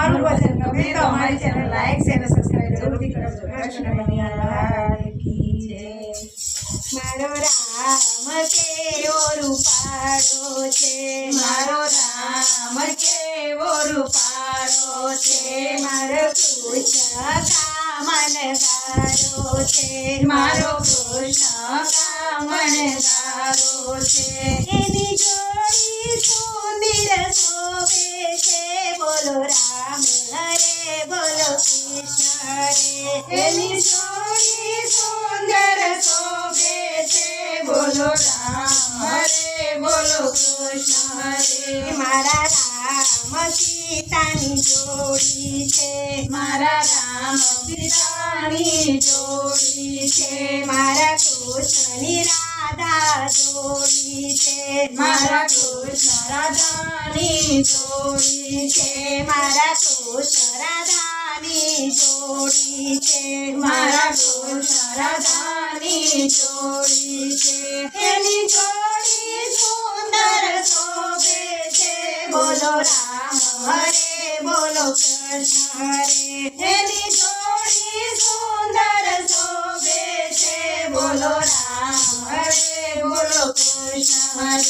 અમારું વચન ગમે તો અમારી ચેનલ લાઈક શેર અને સબસ્ક્રાઇબ જરૂરથી કરજો કૃષ્ણ. મારો રામ કેવો રૂપાળો છે? મારો રામ કેવો રૂપાળો છે? મારો કૃષ્ણ કામનગારો છે. મારો કૃષ્ણ કામણગારો છે. એની જોડી સુંદર શોભે છે. બોલો રામ હરે, બોલો કૃષ્ણ રે એની છે. બોલો રામ હરે મારા રામ સીતાની જોડી છે મારા રામ પિતાની જોડી છે મારા કૃષ્ણની રાધા જોડી છે મારા કૃષ્ણ રાધાની જોડી છે મારા કૃષ્ણ રાધાની જોડી છે મારા કૃષ્ણ રાધાની જોડી છે એની જોડી સુંદર શોભે છે બોલો રામ હરે બોલો કૃષ્ણ હરે એની છે. બોલો રામ હરે બોલો કૃષ્ણ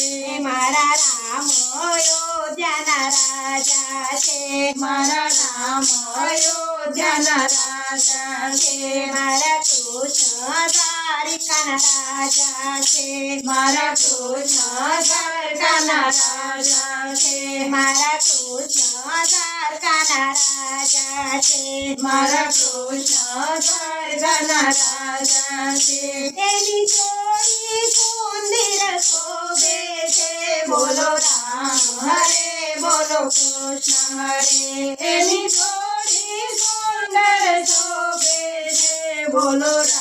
મારા રામ અયોધ્યાના રાજા છે. મારા રામ અયોધ્યાના રાજા છે. મારા કૃષ્ણ દ્વારિકાના રાજા છે મારા કૃષ્ણ દ્વારકાના રાજા છે મારા કૃષ્ણ દ્વારકાના રાજા છે મારા કૃષ્ણ દ્વારકાના રાજા છે એની જોડી સુંદર શોભે છે બોલો રામ હરે બોલો કૃષ્ણ હરે એની જોડી સુંદર શોભે છે બોલો રામ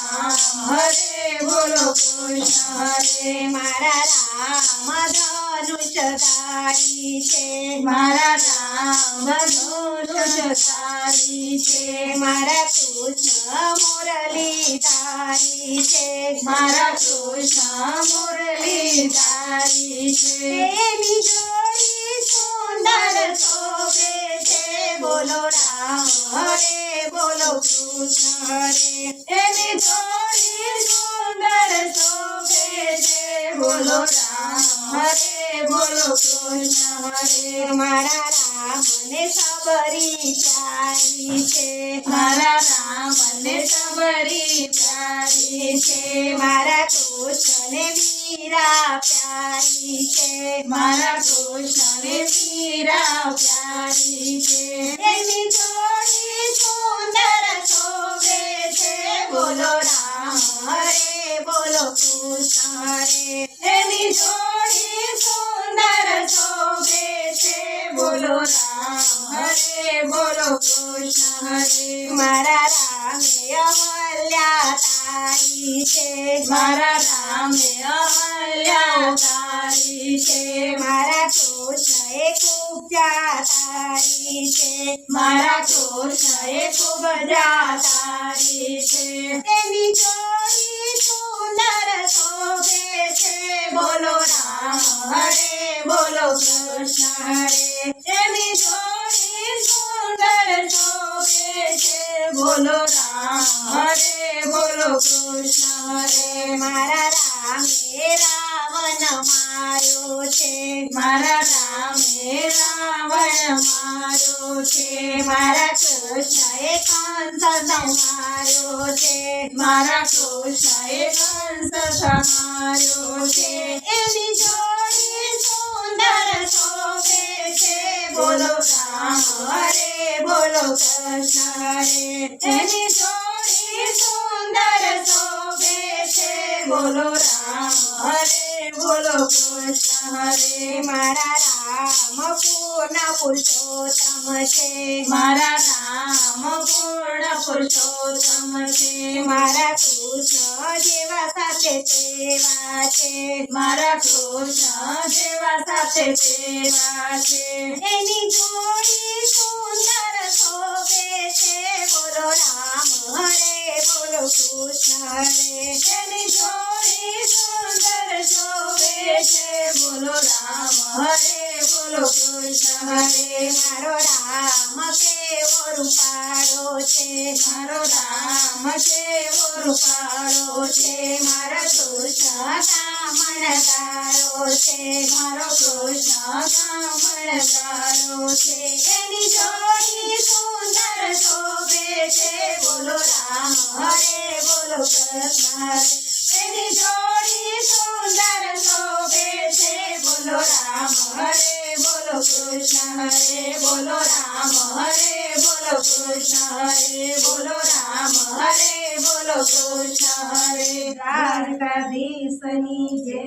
હરે બોલો કૃષ્ણ હરે મારા રામ ધનુષધારી છે મારા રામ ધનુષધારી છે મારા કૃષ્ણ મુરલીધારી છે મારા કૃષ્ણ મુરલીધારી છે એની જોડી સુંદર શોભે છે બોલો રામ હરે બોલો કૃષ્ણ હરે એની જોડી છે બોલો રામ હરે બોલો કૃષ્ણ હરે મારા રામને સબરી ચારી છે મારા રામને સબરી ચારી છે મારા કૃષ્ણને મીરા પ્યારી છે મારા કૃષ્ણને મીરા પ્યારી છે એની મારા રામે અહલ્યા તારી છે. મારા રામે અહલ્યા તારી છે. મારા કૃષ્ણએ ખૂબ તારી છે. મારા કૃષ્ણએ ખૂબ તારી છે. એની જોડી સુંદર શોભે છે. બોલો રામ હરે બોલો કૃષ્ણ હરે. માર્યો છે, મારા રામે રાવણ માર્યો છે, મારા કૃષ્ણએ કંસ સંહાર્યો છે, મારા કૃષ્ણએ કંસ સંહાર્યો છે. એની જોડી સુંદર શોભે છે. બોલો રામ હરે બોલો કૃષ્ણ રે એની જોડી સુંદર શોભે છે. બોલો રામ હરે બોલો કૃષ્ણ હરે મારા રામ પૂર્ણ પુરુષોત્તમ છે. મારા રામ પૂર્ણ પુરુષોત્તમ છે. મારા કૃષ્ણ જેવા સાથે તેવા છે. મારા કૃષ્ણ જેવા સાથે તેવા છે. એની જોડી સુંદર શોભે છે. બોલો રામ હરે બોલો કૃષ્ણ હરે બોલો રામ કેવો રૂપાળો છે? મારો રામ મારો કેવો રૂપાળો છે? મારા કૃષ્ણ કામણદારો છે. મારો કૃષ્ણ કામણદારો છે. એની જોડી સુંદર શોભે છે. બોલો રામ હરે, બોલો કૃષ્ણ કૃષ્ણ હરે બોલો રામ હરે બોલો કૃષ્ણ હરે દ્વારકાધીશની જય